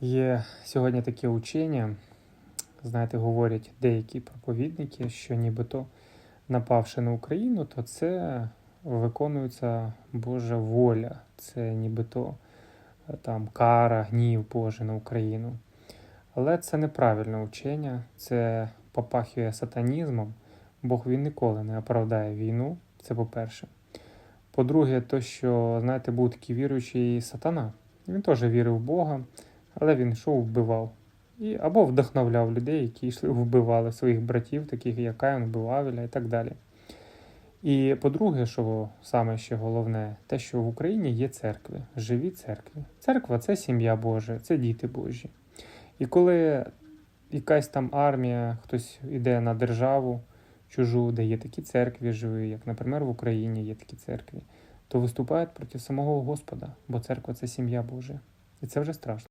Є сьогодні таке учення, знаєте, говорять деякі проповідники, що нібито напавши на Україну, то це виконується Божа воля, це нібито е, там кара, гнів Божий на Україну. Але це неправильне учення, це попахує сатанізмом. Бог він ніколи не оправдає війну. Це по-перше. По-друге, то, що, знаєте, був такий віруючий сатана. Він теж вірив в Бога, але він йшов вбивав. І, або вдохновляв людей, які йшли вбивали своїх братів, таких як Каїн, вбив і так далі. І по-друге, що саме ще головне, те, що в Україні є церкви, живі церкви. Церква це сім'я Божа, це діти Божі. І коли якась там армія, хтось йде на державу чужу, де є такі церкви живі, як, наприклад, в Україні є такі церкви, то виступають проти самого Господа, бо церква це сім'я Божа. І це вже страшно.